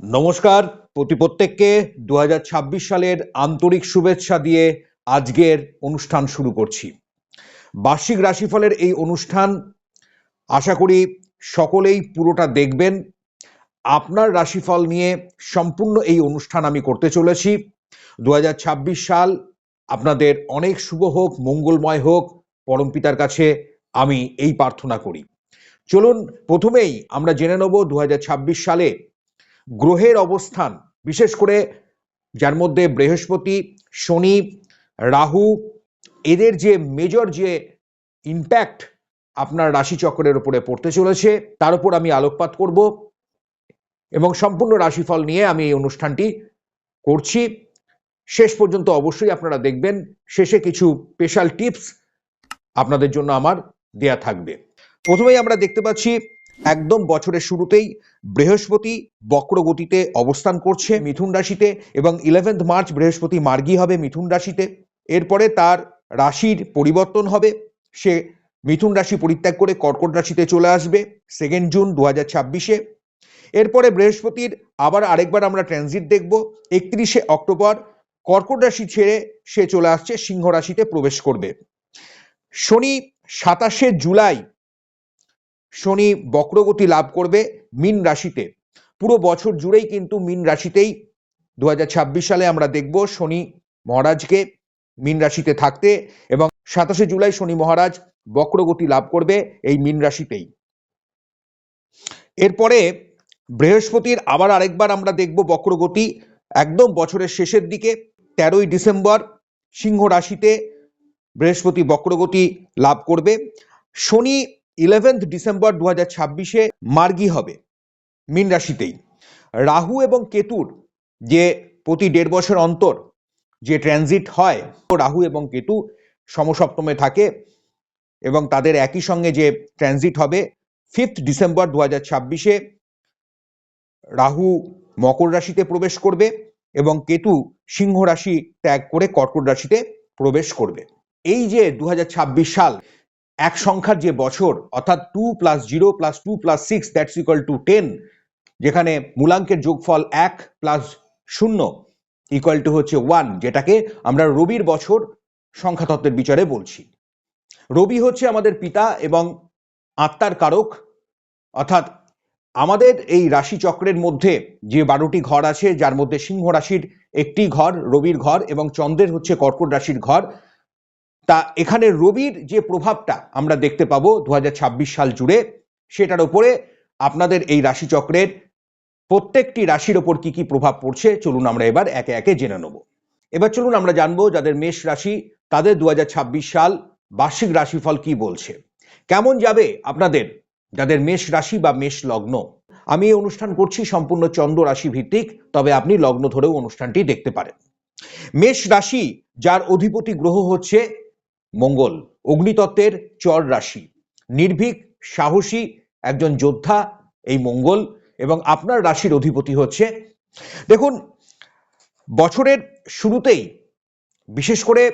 নমস্কার। প্রতি প্রত্যেককে দু হাজার ছাব্বিশ সালের আন্তরিক শুভেচ্ছা দিয়ে আজকের অনুষ্ঠান শুরু করছি। বার্ষিক রাশিফলের এই অনুষ্ঠান আশা করি সকলেই পুরোটা দেখবেন। আপনার রাশিফল নিয়ে সম্পূর্ণ এই অনুষ্ঠান আমি করতে চলেছি। দু হাজার ছাব্বিশ সাল আপনাদের অনেক শুভ হোক, মঙ্গলময় হোক পরমপিতার কাছে আমি এই প্রার্থনা করি। চলুন, প্রথমেই আমরা জেনে নেব দু হাজার ছাব্বিশ সালে গ্রহের অবস্থান, বিশেষ করে যার মধ্যে বৃহস্পতি, শনি, রাহু, এদের যে মেজর যে ইম্প্যাক্ট আপনার রাশিচক্রের উপরে পড়তে চলেছে, তার উপর আমি আলোকপাত করব এবং সম্পূর্ণ রাশিফল নিয়ে আমি এই অনুষ্ঠানটি করছি। শেষ পর্যন্ত অবশ্যই আপনারা দেখবেন, শেষে কিছু স্পেশাল টিপস আপনাদের জন্য আমার দেয়া থাকবে। প্রথমেই আমরা দেখতে পাচ্ছি একদম বছরের শুরুতেই বৃহস্পতি বক্রগতিতে অবস্থান করছে মিথুন রাশিতে এবং ইলেভেন্থ মার্চ বৃহস্পতি মার্গী হবে মিথুন রাশিতে। এরপরে তার রাশির পরিবর্তন হবে। সে মিথুন রাশি পরিত্যাগ করে কর্কট রাশিতে চলে আসবে সেকেন্ড জুন দু হাজার ছাব্বিশে। এরপরে বৃহস্পতির আবার আরেকবার আমরা ট্রানজিট দেখব। একত্রিশে অক্টোবর কর্কট রাশি ছেড়ে সে চলে আসছে সিংহ রাশিতে প্রবেশ করবে। শনি সাতাশে জুলাই শনি বক্রগতি লাভ করবে মিন রাশিতে। পুরো বছর জুড়েই কিন্তু মিন রাশিতেই দু হাজার ছাব্বিশ সালে আমরা দেখব শনি মহারাজকে মিন রাশিতে থাকতে এবং সাতাশে জুলাই শনি মহারাজ বক্রগতি লাভ করবে এই মিন রাশিতেই। এরপরে বৃহস্পতির আবার আরেকবার আমরা দেখব বক্রগতি একদম বছরের শেষের দিকে, তেরোই ডিসেম্বর সিংহ রাশিতে বৃহস্পতি বক্রগতি লাভ করবে। শনি ইলেভেন্থ ডিসেম্বর দু হাজার ছাব্বিশে মার্গী হবে মীন রাশিতেই। রাহু এবং কেতুর যে প্রতি দেড় বছর অন্তর যে ট্রানজিট হয়, রাহু এবং কেতু সমসপ্তমে থাকে এবং তাদের একই সঙ্গে যে ট্রানজিট হবে ফিফথ ডিসেম্বর দু হাজার ছাব্বিশে রাহু মকর রাশিতে প্রবেশ করবে এবং কেতু সিংহ রাশি ত্যাগ করে কর্কট রাশিতে প্রবেশ করবে। এই যে দু হাজার ছাব্বিশ সাল এক সংখ্যার যে বছর, অর্থাৎ two plus zero plus two plus six that's equal to ten যেখানে মূলাঙ্কের যোগফল এক প্লাস শূন্য ইকুয়াল টু হচ্ছে ওয়ান যেটাকে আমরা রবির বছর সংখ্যাতত্ত্বের বিচারে বলছি। রবি হচ্ছে আমাদের পিতা এবং আত্মার কারক, অর্থাৎ আমাদের এই রাশি চক্রের মধ্যে যে বারোটি ঘর আছে, যার মধ্যে সিংহ রাশির একটি ঘর, রবির ঘর এবং চন্দ্রের হচ্ছে কর্কট রাশির ঘর তা এখানে রবির যে প্রভাবটা আমরা দেখতে পাবো দু হাজার ছাব্বিশ সাল জুড়ে, সেটার ওপরে আপনাদের এই রাশিচক্রের প্রত্যেকটি রাশির ওপর কি কি প্রভাব পড়ছে, চলুন আমরা এবার একে একে জেনে নেব। এবার চলুন আমরা জানব যাদের মেষ রাশি, তাদের দু হাজার ছাব্বিশ সাল বার্ষিক রাশিফল কি বলছে। কেমন যাবে আপনাদের যাদের মেষ রাশি বা মেষ লগ্ন? আমি এই অনুষ্ঠান করছি সম্পূর্ণ চন্দ্র রাশি ভিত্তিক, তবে আপনি লগ্ন ধরেও অনুষ্ঠানটি দেখতে পারেন। মেষ রাশি, যার অধিপতি গ্রহ হচ্ছে মঙ্গল, অগ্নিতত্ত্বের চর রাশি। নির্ভীক, সাহসী একজন যোদ্ধা এই মঙ্গল এবং আপনার রাশির অধিপতি হচ্ছে। দেখুন, বছরের শুরুতেই, বিশেষ করে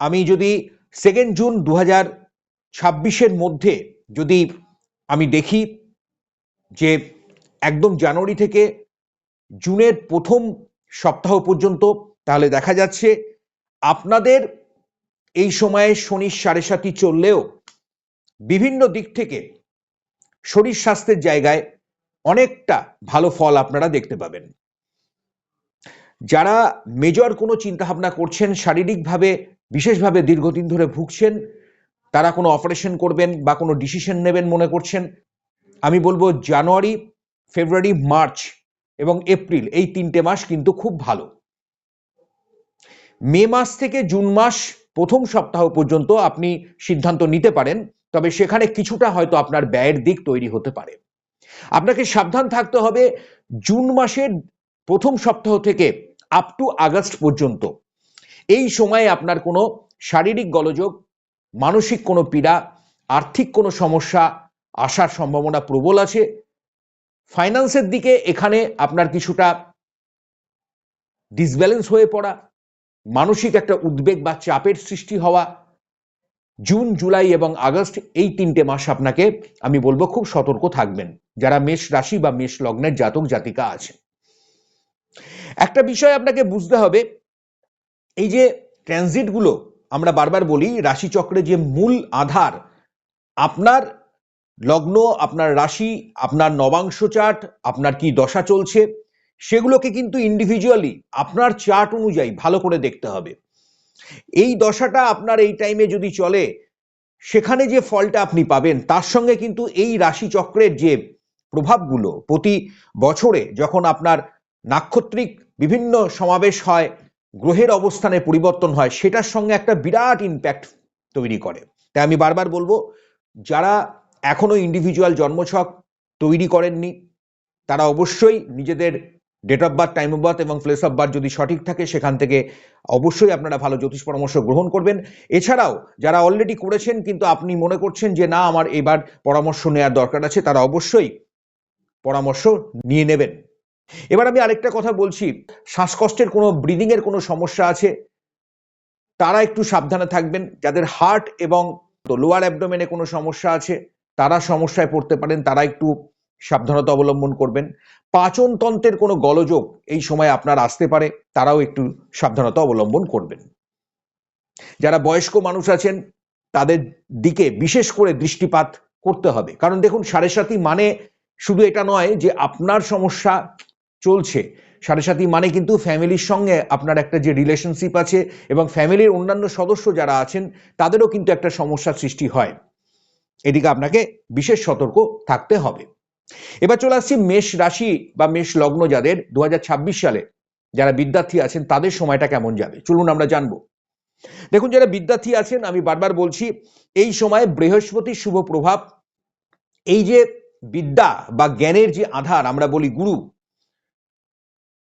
আমি যদি সেকেন্ড জুন দু হাজার ছাব্বিশের মধ্যে যদি আমি দেখি যে একদম জানুয়ারি থেকে জুনের প্রথম সপ্তাহ পর্যন্ত, তাহলে দেখা যাচ্ছে আপনাদের এই সময়ে শনির সাড়ে সাতি চললেও বিভিন্ন দিক থেকে শরীর স্বাস্থ্যের জায়গায় অনেকটা ভালো ফল আপনারা দেখতে পাবেন। যারা মেজর কোনো চিন্তাভাবনা করছেন, শারীরিকভাবে, বিশেষভাবে দীর্ঘদিন ধরে ভুগছেন, তারা কোনো অপারেশন করবেন বা কোনো ডিসিশন নেবেন মনে করছেন, আমি বলব জানুয়ারি, ফেব্রুয়ারি, মার্চ এবং এপ্রিল এই তিনটে মাস কিন্তু খুব ভালো। মে মাস থেকে জুন মাস প্রথম সপ্তাহ পর্যন্ত আপনি সিদ্ধান্ত নিতে পারেন, তবে সেখানে কিছুটা হয়তো আপনার ব্যয়ের দিক তৈরি হতে পারে। আপনাকে সাবধান থাকতে হবে, জুন মাসের প্রথম সপ্তাহ থেকে আপ টু আগস্ট পর্যন্ত। এই সময়ে আপনার কোনো শারীরিক গলযোগ, মানসিক কোনো পীড়া, আর্থিক কোনো সমস্যা আসার সম্ভাবনা প্রবল আছে। ফাইন্যান্সের দিকে এখানে আপনার কিছুটা ডিসব্যালেন্স হয়ে পড়া। মানসিক একটা উদ্বেগ বা চাপের সৃষ্টি হওয়া জুন, জুলাই এবং আগস্ট এই তিনটে মাস আপনাকে, আমি বলব, খুব সতর্ক থাকবেন, যারা মেষ রাশি বা মেষ লগ্নের জাতক, জাতিকা আছে। একটা বিষয় আপনাকে বুঝতে হবে, এই যে ট্রানজিটগুলো আমরা বারবার বলি, রাশিচক্রে যে মূল আধার, আপনার লগ্ন, আপনার রাশি, আপনার নবাংশ চার্ট, আপনার কি দশা চলছে সেগুলোকে কিন্তু ইন্ডিভিজুয়ালি আপনার চার্ট অনুযায়ী ভালো করে দেখতে হবে। এই দশাটা আপনার এই টাইমে যদি চলে, সেখানে যে ফলটা আপনি পাবেন, তার সঙ্গে কিন্তু এই রাশিচক্রের যে প্রভাবগুলো, প্রতি বছরে যখন আপনার নাক্ষত্রিক বিভিন্ন সমাবেশ হয়, গ্রহের অবস্থানে পরিবর্তন হয়, সেটার সঙ্গে একটা বিরাট ইম্প্যাক্ট তৈরি করে। তাই আমি বারবার বলব, যারা এখনও ইন্ডিভিজুয়াল জন্মছক তৈরি করেননি, তারা অবশ্যই নিজেদের date of birth time of birth এবং প্লেস অফ বার্থ যদি সঠিক থাকে, সেখান থেকে অবশ্যই আপনারা ভালো জ্যোতিষ পরামর্শ গ্রহণ করবেন। এছাড়াও যারা অলরেডি করেছেন, কিন্তু আপনি মনে করছেন যে, না, আমার এবার পরামর্শ নেওয়ার দরকার আছে, তারা অবশ্যই পরামর্শ নিয়ে নেবেন। এবার আমি আরেকটা কথা বলছি। শ্বাসকষ্টের কোনো ব্রিদিং এর কোনো সমস্যা আছে? তারা একটু সাবধানে থাকবেন। যাদের হার্ট এবং লোয়ার অ্যাবডোমেনে কোনো সমস্যা আছে, তারা সমস্যায় পড়তে পারেন। তারা একটু সাবধানতা অবলম্বন করবেন। পাচন তন্ত্রের কোনো গলযোগ এই সময় আপনার আসতে পারে, তারাও একটু সাবধানতা অবলম্বন করবেন। যারা বয়স্ক মানুষ আছেন, তাদের দিকে বিশেষ করে দৃষ্টিপাত করতে হবে। কারণ দেখুন, সাড়ে সাথী মানে শুধু এটা নয় যে আপনার সমস্যা চলছে। সাড়ে সাথী মানে কিন্তু ফ্যামিলির সঙ্গে আপনার একটা যে রিলেশনশিপ আছে এবং ফ্যামিলির অন্যান্য সদস্য যারা আছেন, তাদেরও কিন্তু একটা সমস্যার সৃষ্টি হয়। এদিকে আপনাকে বিশেষ সতর্ক থাকতে হবে। এবার চলে আসছি মেষ রাশি বা মেষ লগ্ন যাদের দু হাজার ছাব্বিশ সালে যারা বিদ্যার্থী আছেন, তাদের সময়টা কেমন যাবে? চলুন আমরা জানব। দেখুন, যারা বিদ্যার্থী আছেন, আমি বারবার বলছি, এই সময় বৃহস্পতির শুভ প্রভাব, এই যে বিদ্যা বা জ্ঞানের যে আধার, আমরা বলি গুরু,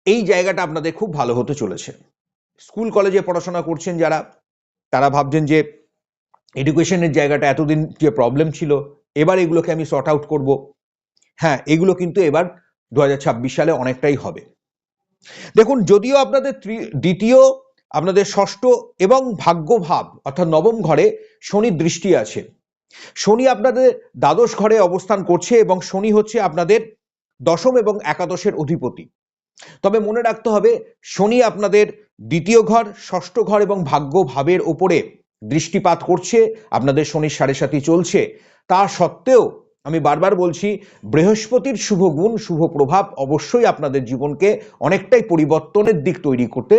এই জায়গাটা আপনাদের খুব ভালো হতে চলেছে। স্কুল, কলেজে পড়াশোনা করছেন যারা, তারা ভাবছেন যে এডুকেশনের জায়গাটা এতদিন যে প্রবলেম ছিল, এবার এগুলোকে আমি সর্ট আউট করব। হ্যাঁ এগুলো কিন্তু এবার দু হাজার ছাব্বিশ সালে অনেকটাই হবে। দেখুন, যদিও আপনাদের দ্বিতীয়, আপনাদের ষষ্ঠ এবং ভাগ্যভাব অর্থাৎ নবম ঘরে শনির দৃষ্টি আছে। শনি আপনাদের দ্বাদশ ঘরে অবস্থান করছে এবং শনি হচ্ছে আপনাদের দশম এবং একাদশের অধিপতি। তবে মনে রাখতে হবে, শনি আপনাদের দ্বিতীয় ঘর, ষষ্ঠ ঘর এবং ভাগ্য ভাবের ওপরে দৃষ্টিপাত করছে, আপনাদের শনির সাড়ে সাথী চলছে। তা সত্ত্বেও আমি বারবার বলছি, বৃহস্পতির শুভ গুণ, শুভ প্রভাব অবশ্যই আপনাদের জীবনকে অনেকটাই পরিবর্তনের দিক তৈরি করতে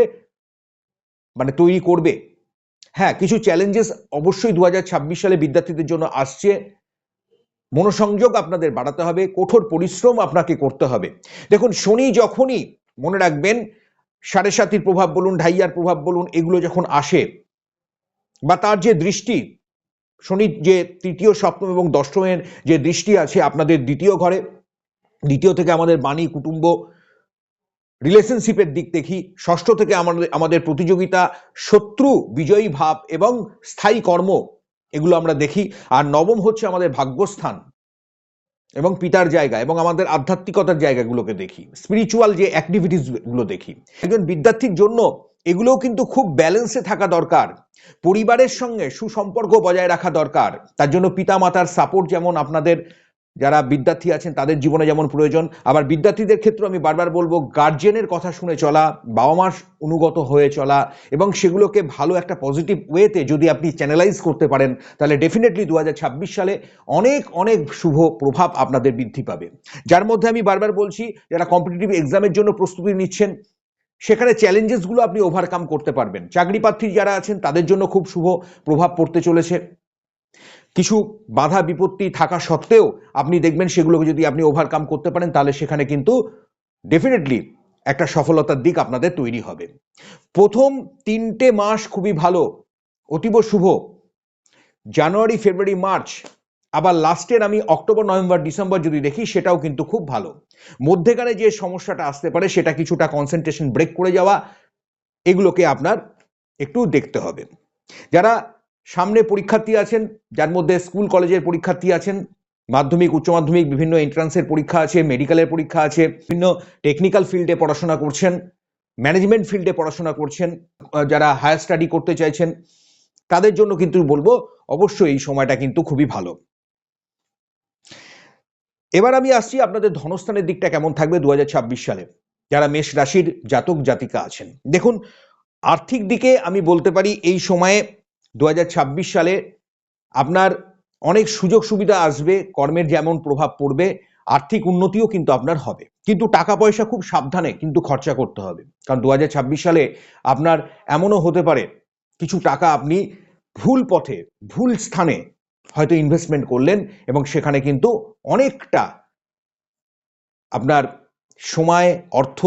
মানে তৈরি করবে। হ্যাঁ কিছু চ্যালেঞ্জেস অবশ্যই দু হাজার ছাব্বিশ সালে বিদ্যার্থীদের জন্য আসছে। মনোসংযোগ আপনাদের বাড়াতে হবে, কঠোর পরিশ্রম আপনাকে করতে হবে। দেখুন, শনি যখনই, মনে রাখবেন, সাড়ে সাতির প্রভাব বলুন, ঢাইয়ার প্রভাব বলুন, এগুলো যখন আসে, বা তার যে দৃষ্টি শনির যে তৃতীয় সপ্তম এবং দশমের যে দৃষ্টি আছে আপনাদের দ্বিতীয় ঘরে, দ্বিতীয় থেকে আমাদের বাণী, কুটুম্ব রিলেশনশিপের দিক দেখি, ষষ্ঠ থেকে আমাদের আমাদের প্রতিযোগিতা, শত্রু, বিজয়ী ভাব এবং স্থায়ী কর্ম, এগুলো আমরা দেখি। আর নবম হচ্ছে আমাদের ভাগ্যস্থান এবং পিতার জায়গা এবং আমাদের আধ্যাত্মিকতার জায়গাগুলোকে দেখি। স্পিরিচুয়াল যে অ্যাক্টিভিটিসগুলো দেখি। একজন বিদ্যার্থীর জন্য এগুলোও কিন্তু খুব ব্যালেন্সে থাকা দরকার। পরিবারের সঙ্গে সুসম্পর্ক বজায় রাখা দরকার। তার জন্য পিতা মাতার সাপোর্ট যেমন আপনাদের, যারা বিদ্যার্থী আছেন, তাদের জীবনে যেমন প্রয়োজন। আবার বিদ্যার্থীদের ক্ষেত্রে আমি বারবার বলব গার্জেনের কথা শুনে চলা বাবা মার অনুগত হয়ে চলা এবং সেগুলোকে ভালো একটা পজিটিভ ওয়েতে যদি আপনি চ্যানেলাইজ করতে পারেন, তাহলে ডেফিনেটলি দু হাজার ছাব্বিশ সালে অনেক অনেক শুভ প্রভাব আপনাদের বৃদ্ধি পাবে। যার মধ্যে আমি বারবার বলছি, যারা কম্পিটিটিভ এক্সামের জন্য প্রস্তুতি নিচ্ছেন সেখানে চ্যালেঞ্জেসগুলো আপনি ওভারকাম করতে পারবেন। চাকরি প্রার্থী যারা আছেন, তাদের জন্য খুব শুভ প্রভাব পড়তে চলেছে। কিছু বাধা বিপত্তি থাকা সত্ত্বেও আপনি দেখবেন সেগুলোকে যদি আপনি ওভারকাম করতে পারেন, তাহলে সেখানে কিন্তু ডেফিনেটলি একটা সফলতার দিক আপনাদের তৈরি হবে। প্রথম তিনটে মাস খুবই ভালো, অতীব শুভ। জানুয়ারি, ফেব্রুয়ারি, মার্চ আবার লাস্টের আমি অক্টোবর, নভেম্বর, ডিসেম্বর যদি দেখি, সেটাও কিন্তু খুব ভালো। মধ্যেখানে যে সমস্যাটা আসতে পারে, সেটা কিছুটা কনসেন্ট্রেশন ব্রেক করে যাওয়া, এগুলোকে আপনার একটু দেখতে হবে। যারা সামনে পরীক্ষার্থী আছেন, যার মধ্যে স্কুল কলেজের পরীক্ষার্থী আছেন, মাধ্যমিক, উচ্চ মাধ্যমিক, বিভিন্ন এন্ট্রান্সের পরীক্ষা আছে মেডিকেলের পরীক্ষা আছে, বিভিন্ন টেকনিক্যাল ফিল্ডে পড়াশোনা করছেন ম্যানেজমেন্ট ফিল্ডে পড়াশোনা করছেন যারা হায়ার স্টাডি করতে চাইছেন, তাদের জন্য কিন্তু বলব, অবশ্যই এই সময়টা কিন্তু খুবই ভালো। এবার আমি আসছি আপনাদের ধনস্থানের দিকটা কেমন থাকবে দু হাজার ছাব্বিশ সালে। যারা মেষ রাশির জাতক জাতিকা আছেন। দেখুন, আর্থিক দিকে আমি বলতে পারি এই সময়ে দু হাজার ছাব্বিশ সালে আপনার অনেক সুযোগ সুবিধা আসবে, কর্মের যেমন প্রভাব পড়বে, আর্থিক উন্নতিও কিন্তু আপনার হবে। কিন্তু টাকা পয়সা খুব সাবধানে কিন্তু খরচা করতে হবে। কারণ দু হাজার ছাব্বিশ সালে আপনার এমনও হতে পারে, কিছু টাকা আপনি ভুল পথে, ভুল স্থানে হয়তো ইনভেস্টমেন্ট করলেন এবং সেখানে কিন্তু অনেকটা আপনার সময়, অর্থ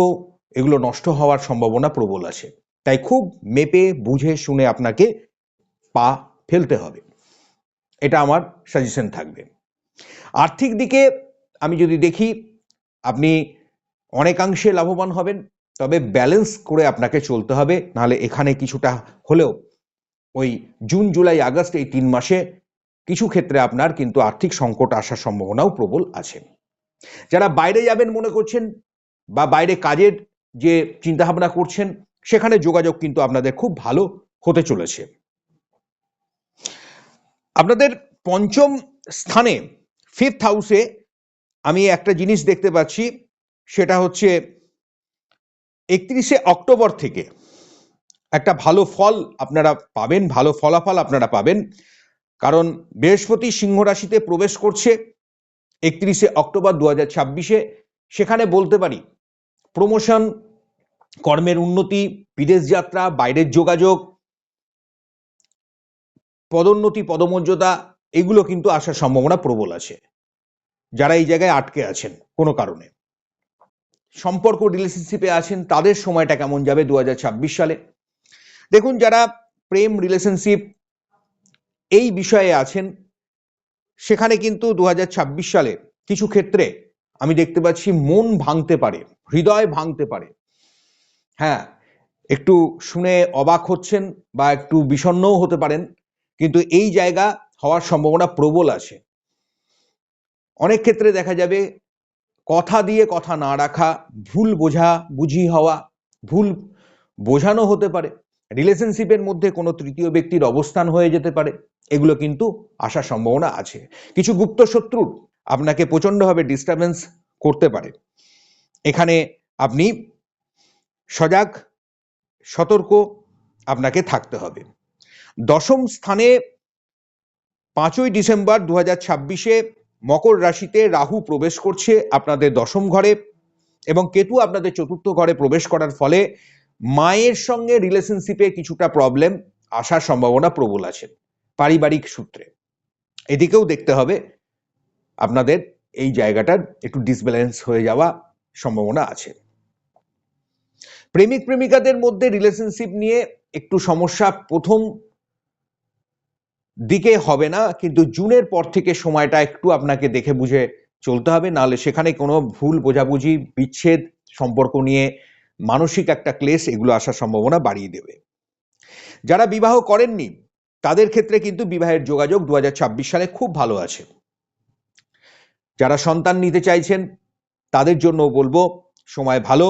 এগুলো নষ্ট হওয়ার সম্ভাবনা প্রবল আছে। তাই খুব মেপে, বুঝে, শুনে আপনাকে পা ফেলতে হবে। এটা আমার সাজেশন থাকবে। আর্থিক দিকে আমি যদি দেখি, আপনি অনেকাংশে লাভবান হবেন, তবে ব্যালেন্স করে আপনাকে চলতে হবে। নাহলে এখানে কিছুটা হলেও ওই জুন জুলাই আগস্ট এই তিন মাসে কিছু ক্ষেত্রে আপনার কিন্তু আর্থিক সংকট আসার সম্ভাবনাও প্রবল আছে। যারা বাইরে যাবেন মনে করছেন বা বাইরে কাজের যে চিন্তাভাবনা করছেন, সেখানে যোগাযোগ কিন্তু আপনাদের খুব ভালো হতে চলেছে। আপনাদের পঞ্চম স্থানে ফিফথ হাউসে আমি একটা জিনিস দেখতে পাচ্ছি, সেটা হচ্ছে একত্রিশে অক্টোবর থেকে একটা ভালো ফল আপনারা পাবেন, ভালো ফলাফল আপনারা পাবেন। কারণ বৃহস্পতি সিংহ রাশিতে প্রবেশ করছে একত্রিশে অক্টোবর দু হাজার ছাব্বিশে। সেখানে বলতে পারি প্রমোশন কর্মের উন্নতি, বিদেশ যাত্রা, বাইরের যোগাযোগ, পদোন্নতি, পদমর্যাদা, এগুলো কিন্তু আসার সম্ভাবনা প্রবল আছে। যারা এই জায়গায় আটকে আছেন কোনো কারণে। সম্পর্ক রিলেশনশিপে আছেন, তাদের সময়টা কেমন যাবে দু হাজার ছাব্বিশ সালে? দেখুন, যারা প্রেম রিলেশনশিপ এই বিষয়ে আছেন, সেখানে কিন্তু দু হাজার ছাব্বিশ সালে কিছু ক্ষেত্রে আমি দেখতে পাচ্ছি মন ভাঙতে পারে, হৃদয় ভাঙতে পারে। হ্যাঁ একটু শুনে অবাক হচ্ছেন বা একটু বিষণ্ণও হতে পারেন, কিন্তু এই জায়গা হওয়ার সম্ভাবনা প্রবল আছে। অনেক ক্ষেত্রে দেখা যাবে, কথা দিয়ে কথা না রাখা, ভুল বোঝা, বুঝি হওয়া, ভুল বোঝানো হতে পারে। রিলেশনশিপের মধ্যে কোনো তৃতীয় ব্যক্তির অবস্থান হয়ে যেতে পারে। এগুলো কিন্তু আসার সম্ভাবনা আছে। কিছু গুপ্ত শত্রুর আপনাকে প্রচণ্ডভাবে ডিস্টারবেন্স করতে পারে। এখানে আপনি সজাগ, সতর্ক আপনাকে থাকতে হবে। দশম স্থানে পাঁচই ডিসেম্বর দু হাজার ছাব্বিশে মকর রাশিতে রাহু প্রবেশ করছে আপনাদের দশম ঘরে এবং কেতু আপনাদের চতুর্থ ঘরে প্রবেশ করার ফলে মায়ের সঙ্গে রিলেশনশিপে কিছুটা প্রবলেম আসার সম্ভাবনা প্রবল আছে। পারিবারিক সূত্রে। এদিকেও দেখতে হবে, আপনাদের এই জায়গাটার একটু ডিসব্যালেন্স হয়ে যাওয়া সম্ভাবনা আছে। প্রেমিক প্রেমিকাদের মধ্যে রিলেশনশিপ নিয়ে একটু সমস্যা প্রথম দিকে হবে না, কিন্তু জুনের পর থেকে সময়টা একটু আপনাকে দেখে বুঝে চলতে হবে, নাহলে সেখানে কোনো ভুল, বোঝাবুঝি, বিচ্ছেদ সম্পর্ক নিয়ে মানসিক একটা ক্লেশ, এগুলো আসার সম্ভাবনা বাড়িয়ে দেবে। যারা বিবাহ করেননি তাদের ক্ষেত্রে কিন্তু বিবাহের যোগাযোগ দু হাজার ছাব্বিশ সালে খুব ভালো আছে। যারা সন্তান নিতে চাইছেন, তাদের জন্য বলব সময় ভালো।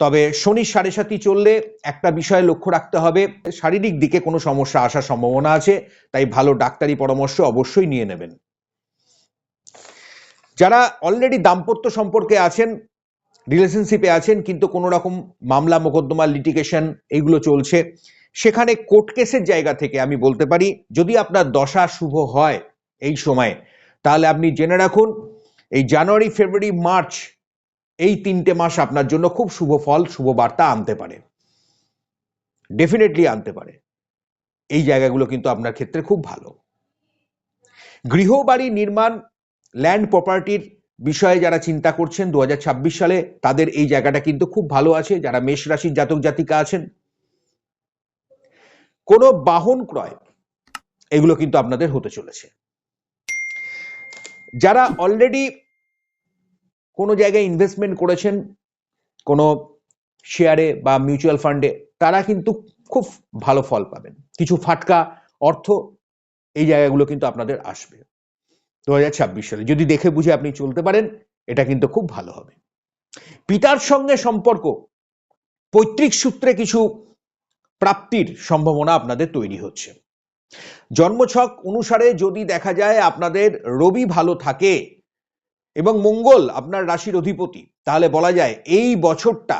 তবে শনি সাড়ে সাতি চললে একটা বিষয় লক্ষ্য রাখতে হবে, শারীরিক দিকে কোনো সমস্যা আসার সম্ভাবনা আছে, তাই ভালো ডাক্তারি পরামর্শ অবশ্যই নিয়ে নেবেন। যারা অলরেডি দাম্পত্য সম্পর্কে আছেন রিলেশনশিপে আছেন, কিন্তু কোনো রকম মামলা মোকদ্দমা লিটিগেশন এইগুলো চলছে সেখানে কোর্ট কেসের জায়গা থেকে আমি বলতে পারি, যদি আপনার দশা শুভ হয় এই সময়ে, তাহলে আপনি জেনে রাখুন, এই জানুয়ারি, ফেব্রুয়ারি, মার্চ এই তিনটে মাস আপনার জন্য খুব শুভ ফল, শুভ বার্তা আনতে পারে। ডেফিনেটলি আনতে পারে। এই জায়গাগুলো কিন্তু আপনার ক্ষেত্রে খুব ভালো। গৃহবাড়ি নির্মাণ ল্যান্ড প্রপার্টির বিষয়ে যারা চিন্তা করছেন, দু হাজার ছাব্বিশ সালে তাদের এই জায়গাটা কিন্তু খুব ভালো আছে। যারা মেষ রাশির জাতক জাতিকা আছেন কোনো বাহন ক্রয়, এগুলো কিন্তু আপনাদের হতে চলেছে। যারা অলরেডি কোনো জায়গায় ইনভেস্টমেন্ট করেছেন, কোনো শেয়ারে বা মিউচুয়াল ফান্ডে তারা কিন্তু খুব ভালো ফল পাবেন। কিছু ফাটকা অর্থ এই জায়গাগুলো কিন্তু আপনাদের আসবে। দু হাজার ছাব্বিশ সালে যদি দেখে বুঝে আপনি চলতে পারেন, এটা কিন্তু খুব ভালো হবে। পিতার সঙ্গে সম্পর্ক, পৈতৃক সূত্রে কিছু প্রাপ্তির সম্ভাবনা আপনাদের তৈরি হচ্ছে। জন্মছক অনুসারে যদি দেখা যায় আপনাদের রবি ভালো থাকে এবং মঙ্গল আপনার রাশির অধিপতি, তাহলে বলা যায় এই বছরটা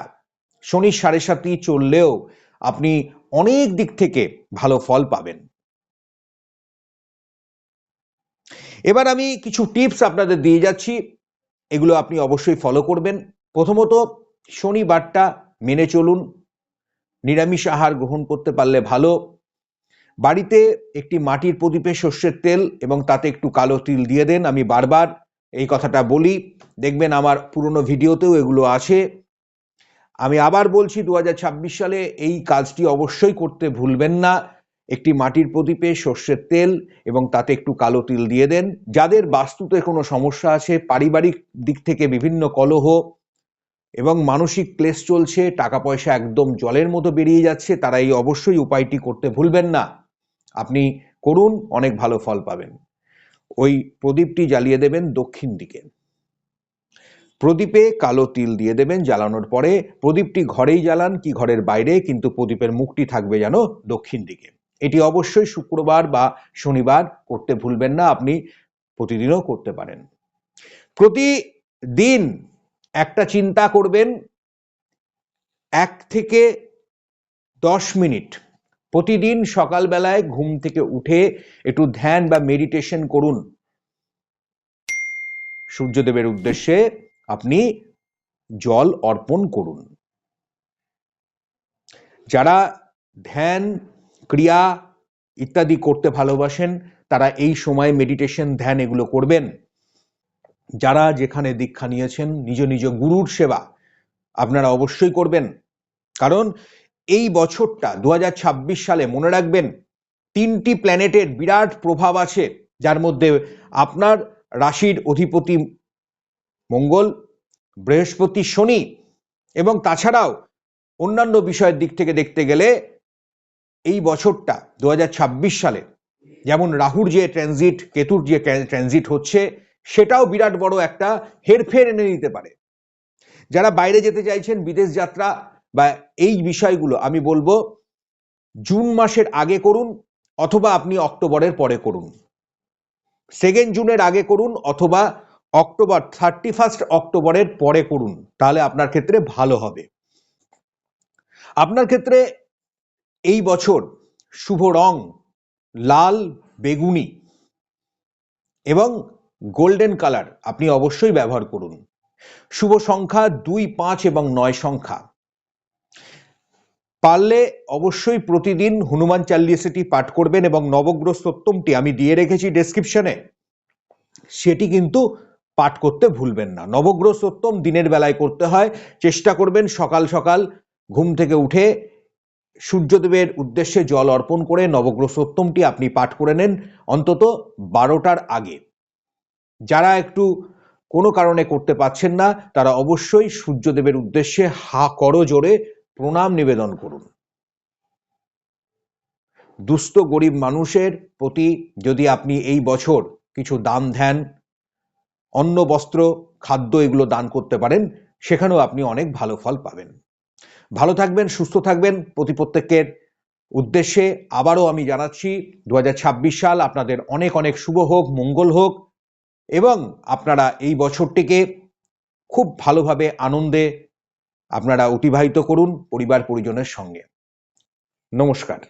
শনির সাড়ে সাতই চললেও আপনি অনেক দিক থেকে ভালো ফল পাবেন। এবার আমি কিছু টিপস আপনাদের দিয়ে যাচ্ছি, এগুলো আপনি অবশ্যই ফলো করবেন। প্রথমত, শনিবারটা মেনে চলুন। নিরামিষ আহার গ্রহণ করতে পারলে ভালো। বাড়িতে একটি মাটির প্রদীপে সর্ষের তেল এবং তাতে একটু কালো তিল দিয়ে দেন। আমি বারবার এই কথাটা বলি। দেখবেন আমার পুরনো ভিডিওতেও এগুলো আছে। আমি আবার বলছি দু হাজার ছাব্বিশ সালে এই কাজটি অবশ্যই করতে ভুলবেন না। একটি মাটির প্রদীপে সর্ষের তেল এবং তাতে একটু কালো তিল দিয়ে দেন। যাদের বাস্তুতে কোনো সমস্যা আছে, পারিবারিক দিক থেকে বিভিন্ন কলহ এবং মানসিক ক্লেশ চলছে টাকা পয়সা একদম জলের মতো বেরিয়ে যাচ্ছে, তারা এই অবশ্যই উপায়টি করতে ভুলবেন না। আপনি করুন, অনেক ভালো ফল পাবেন। ওই প্রদীপটি জ্বালিয়ে দেবেন দক্ষিণ দিকে। প্রদীপে কালো তিল দিয়ে দেবেন জ্বালানোর পরে, প্রদীপটি ঘরেই জ্বালান, কি ঘরের বাইরে, কিন্তু প্রদীপের মুখটি থাকবে যেন দক্ষিণ দিকে। এটি অবশ্যই শুক্রবার বা শনিবার করতে ভুলবেন না, আপনি প্রতিদিনও করতে পারেন। প্রতিদিন একটা চিন্তা করবেন, এক থেকে দশ মিনিট প্রতিদিন সকালবেলায় ঘুম থেকে উঠে একটু ধ্যান বা মেডিটেশন করুন। সূর্যদেবের উদ্দেশ্যে আপনি জল অর্পণ করুন। যারা ধ্যান, ক্রিয়া ইত্যাদি করতে ভালোবাসেন, তারা এই সময় মেডিটেশন ধ্যান এগুলো করবেন। যারা যেখানে দীক্ষা নিয়েছেন, নিজ নিজ গুরুর সেবা আপনারা অবশ্যই করবেন। কারণ এই বছরটা দু হাজার ছাব্বিশ সালে মনে রাখবেন, তিনটি প্ল্যানেটের বিরাট প্রভাব আছে, যার মধ্যে আপনার রাশির অধিপতি মঙ্গল, বৃহস্পতি শনি এবং তাছাড়াও অন্যান্য বিষয়ের দিক থেকে দেখতে গেলে এই বছরটা দু হাজার ছাব্বিশ সালে যেমন রাহুর যে ট্রানজিট কেতুর যে ট্রানজিট হচ্ছে সেটাও বিরাট বড় একটা হেরফের এনে নিতে পারে। যারা বাইরে যেতে চাইছেন, বিদেশ যাত্রা বা এই বিষয়গুলো আমি বলব, জুন মাসের আগে করুন অথবা আপনি অক্টোবরের পরে করুন। সেকেন্ড জুনের আগে করুন অথবা অক্টোবর থার্টি ফার্স্ট অক্টোবরের পরে করুন, তাহলে আপনার ক্ষেত্রে ভালো হবে। আপনার ক্ষেত্রে এই বছর শুভ রং, লাল, বেগুনি এবং গোল্ডেন কালার আপনি অবশ্যই ব্যবহার করুন। শুভ সংখ্যা দুই, পাঁচ এবং নয় সংখ্যা। পারলে অবশ্যই প্রতিদিন হনুমান চাল্লিশাটি পাঠ করবেন এবং নবগ্রহ সত্যমটি আমি দিয়ে রেখেছি ডেসক্রিপশনে সেটি কিন্তু পাঠ করতে ভুলবেন না। নবগ্রহ সত্যম দিনের বেলায় করতে হয়, চেষ্টা করবেন সকাল সকাল ঘুম থেকে উঠে সূর্যদেবের উদ্দেশ্যে জল অর্পণ করে নবগ্রহ সত্যমটি আপনি পাঠ করে নেন অন্তত বারোটার আগে। যারা একটু কোনো কারণে করতে পারছেন না, তারা অবশ্যই সূর্যদেবের উদ্দেশ্যে হা করো জোরে প্রণাম নিবেদন করুন। দুস্থ গরিব মানুষের প্রতি যদি আপনি এই বছর কিছু দান ধ্যান অন্ন, বস্ত্র, খাদ্য এগুলো দান করতে পারেন, সেখানেও আপনি অনেক ভালো ফল পাবেন। ভালো থাকবেন, সুস্থ থাকবেন, প্রতি প্রত্যেকের উদ্দেশ্যে আবারও আমি জানাচ্ছি, দু হাজার ছাব্বিশ সাল আপনাদের অনেক অনেক শুভ হোক, মঙ্গল হোক এবং আপনারা এই বছরটিকে খুব ভালোভাবে আনন্দে আপনারা অতিবাহিত করুন পরিবার পরিজনের সঙ্গে। নমস্কার।